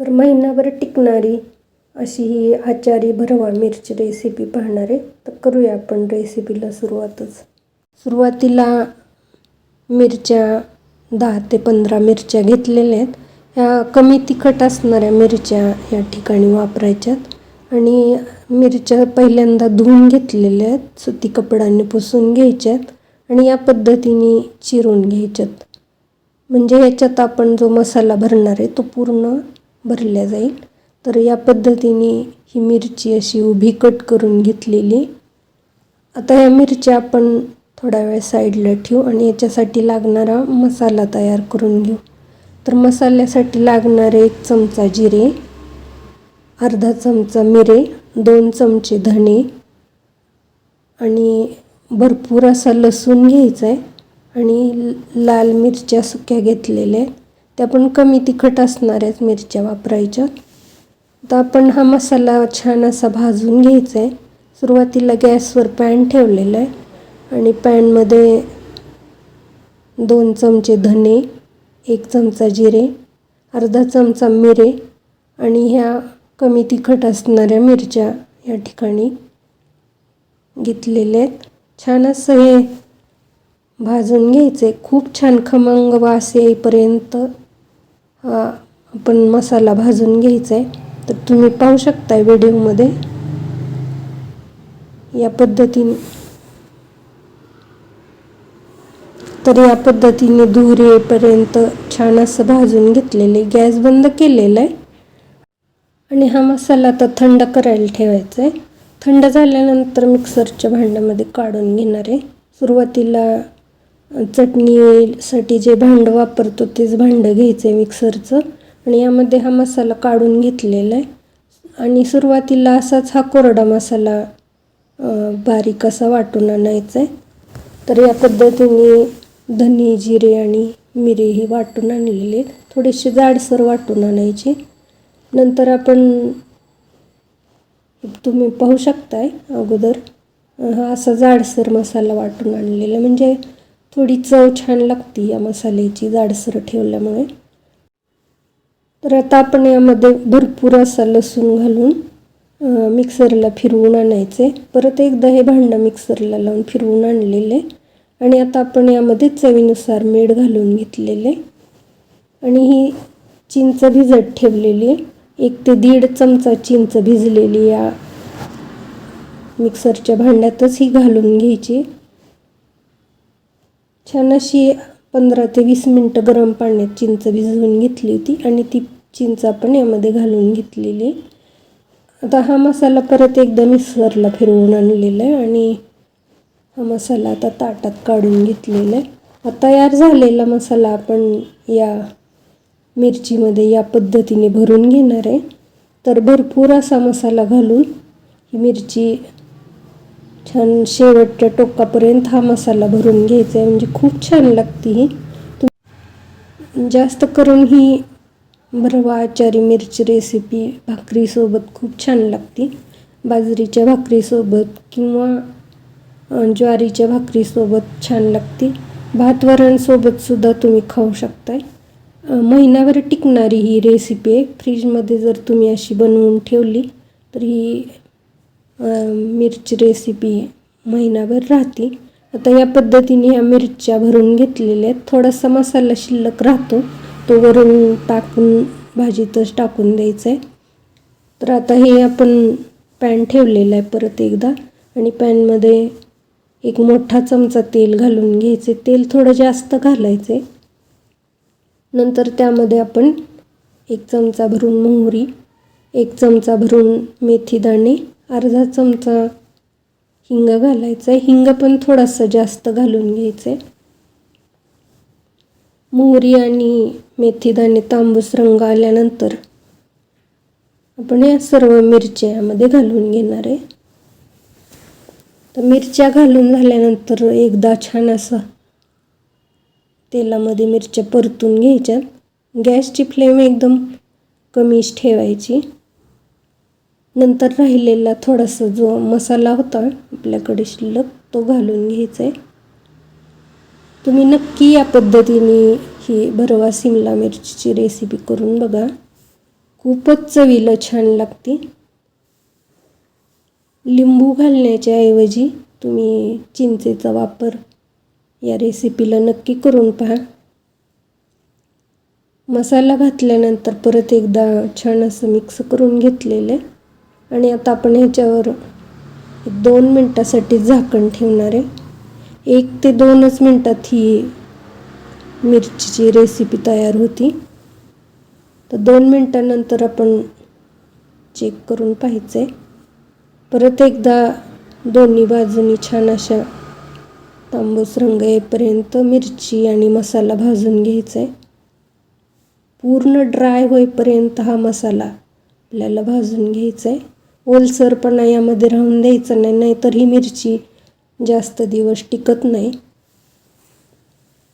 तर महिनाभर टिकणारी अशी ही आचारी भरवा मिरची रेसिपी पाहणार आहे. तर करूया आपण रेसिपीला सुरुवातच. सुरुवातीला मिरच्या दहा ते पंधरा मिरच्या घेतलेल्या आहेत. ह्या कमी तिखट असणाऱ्या मिरच्या या ठिकाणी वापरायच्यात. आणि मिरच्या पहिल्यांदा धुवून घेतलेल्या आहेत. सुती कपड्याने पुसून घ्यायच्यात. आणि या पद्धतीने चिरून घ्यायच्यात. म्हणजे याच्यात आपण जो मसाला भरणार आहे तो पूर्ण भरल्या जाईल. तर या पद्धतीने ही मिरची अशी उभी कट करून घेतलेली. आता या मिरच्या आपण थोडा वेळ साईडला ठेवू आणि याच्यासाठी लागणारा मसाला तयार करून घेऊ. तर मसाल्यासाठी लागणारे एक चमचा जिरे अर्धा चमचा मिरे दोन चमचे धणे आणि भरपूर असा लसूण घ्यायचा आहे आणि लाल मिरच्या सुक्या घेतलेल्या आहेत. त्या पण कमी तिखट असणाऱ्याच मिरच्या वापरायच्या. तर आपण हा मसाला छान असा भाजून घ्यायचा आहे सुरुवातीला गॅसवर पॅन ठेवलेला आहे आणि पॅनमध्ये दोन चमचे धने एक चमचा जिरे अर्धा चमचा मिरे आणि ह्या कमी तिखट असणाऱ्या मिरच्या या ठिकाणी घेतलेल्या आहेत. छान असं हे भाजून घ्यायचं आहे खूप छान खमंग वास येईपर्यंत हा आपण मसाला भाजून घ्यायचा आहे तर तुम्ही पाहू शकता व्हिडिओमध्ये. या पद्धतीने. तर या पद्धतीने धूर येईपर्यंत छान असं भाजून घेतलेले गॅस बंद केलेला आहे आणि हा मसाला आता थंड करायला ठेवायचा आहे थंड झाल्यानंतर मिक्सरच्या भांड्यामध्ये काढून घेणार. आहे सुरुवातीला चटणीसाठी जे भांडं वापरतो तेच भांडं घ्यायचं आहे मिक्सरचं आणि यामध्ये हा मसाला काढून घेतलेला आहे. आणि सुरुवातीला असाच हा कोरडा मसाला बारीक असा वाटून आणायचा आहे तर या पद्धतीने धने जिरे आणि मिरे ही वाटून आणलेले थोडेसे जाडसर वाटून आणायचे. नंतर आपण तुम्ही पाहू शकताय अगोदर हा असा जाडसर मसाला वाटून आणलेला म्हणजे थोडी चव छान लागते या मसाल्याची जाडसर ठेवल्यामुळे. तर आता आपण यामध्ये भरपूर असा लसूण घालून मिक्सरला फिरवून आणायचे. परत एकदा हे भांडं मिक्सरला लावून फिरवून आणलेले. आणि आता आपण यामध्ये चवीनुसार मीठ घालून घेतलेले. आणि ही चिंच भिजत ठेवलेली आहे. एक ते दीड चमचा चिंच भिजलेली या मिक्सरच्या भांड्यातच ही घालून घ्यायची. छान अशी पंधरा ते वीस मिनटं गरम पाण्यात चिंच भिजवून घेतली होती आणि ती चिंच आपण यामध्ये घालून घेतलेली. आता हा मसाला परत एकदा मिक्सरला फिरवून आणलेला आहे आणि हा मसाला आता ताटात काढून घेतलेला आहे. तयार झालेला मसाला आपण या मिरचीमध्ये या पद्धतीने भरून घेणार आहे. तर भरपूर असा मसाला घालून ही मिरची छान शेवटच्या टोकापर्यंत हा मसाला भरून घ्यायचा आहे म्हणजे खूप छान लागते ही. जास्त करून ही भरवा आचारी मिरची रेसिपी भाकरीसोबत खूप छान लागते. बाजरीच्या भाकरीसोबत किंवा ज्वारीच्या भाकरीसोबत छान लागते. भात वरणसोबतसुद्धा तुम्ही खाऊ शकताय. महिनाभर टिकणारी ही रेसिपी आहे. फ्रीजमध्ये जर तुम्ही अशी बनवून ठेवली तर ही मिरची रेसिपी महिनाभर राहते. आता या पद्धतीने ह्या मिरच्या भरून घेतलेल्या आहेत. थोडासा मसाला शिल्लक राहतो. तो वरून टाकून भाजीतच टाकून द्यायचा आहे तर आता हे आपण पॅन ठेवलेलं आहे परत एकदा. आणि पॅनमध्ये एक मोठा चमचा तेल घालून घ्यायचे तेल थोडं जास्त घालायचे नंतर त्यामध्ये आपण एक चमचा भरून मोहरी एक चमचा भरून मेथीदाणे अर्धा चमचा हिंग घालायचं आहे हिंग पण थोडासा जास्त घालून घ्यायचं आहे मोहरी आणि मेथीदाणे तांबूस रंग आल्यानंतर आपण या सर्व मिरच्या यामध्ये घालून घेणार आहे. तर मिरच्या घालून झाल्यानंतर एकदा छान असं तेलामध्ये मिरच्या परतून घ्यायच्या. गॅसची फ्लेम एकदम कमीच ठेवायची. नंतर राहिलेला थोडासा जो मसाला होता आपल्याकडे शिल्लक तो घालून घ्यायचा आहे तुम्ही नक्की या पद्धतीने ही भरवा सिमला मिरचीची रेसिपी करून बघा. खूपच चवीला छान लागते. लिंबू घालण्याच्या ऐवजी तुम्ही चिंचेचा वापर या रेसिपीला नक्की करून पहा. मसाला घातल्यानंतर परत एकदा छान असं मिक्स करून घेतलेलं आहे. आणि आता आपण ह्याच्यावर दोन मिनटासाठी झाकण ठेवणार आहे. एक ते दोनच मिनटात ही मिरचीची रेसिपी तयार होती. तर दोन मिनटानंतर आपण चेक करून पाहायचं आहे परत एकदा दोन्ही बाजूनी छान अशा तांबूस रंग येईपर्यंत मिरची आणि मसाला भाजून घ्यायचा आहे पूर्ण ड्राय होईपर्यंत हा मसाला आपल्याला भाजून घ्यायचा आहे ओलसरपणा यामध्ये राहून द्यायचा नाही नाहीतर ही मिरची जास्त दिवस टिकत नाही.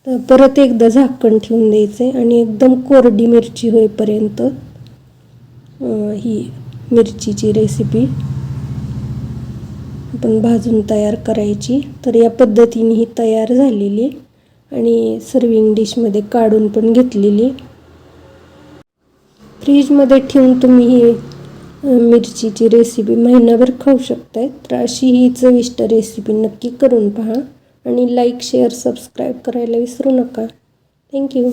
तर परत एकदा झाकण ठेवून द्यायचं आहे आणि एकदम कोरडी मिरची होईपर्यंत ही मिरचीची रेसिपी आपण भाजून तयार करायची. तर या पद्धतीने ही तयार झालेली आणि सर्विंग डिशमध्ये काढून पण घेतलेली फ्रीजमध्ये ठेवून तुम्ही ही मिरचीची रेसिपी महिनाभर खाऊ शकताय. तर अशी ही चविष्ट रेसिपी नक्की करून पहा. आणि लाईक शेअर सबस्क्राईब करायला विसरू नका. थँक्यू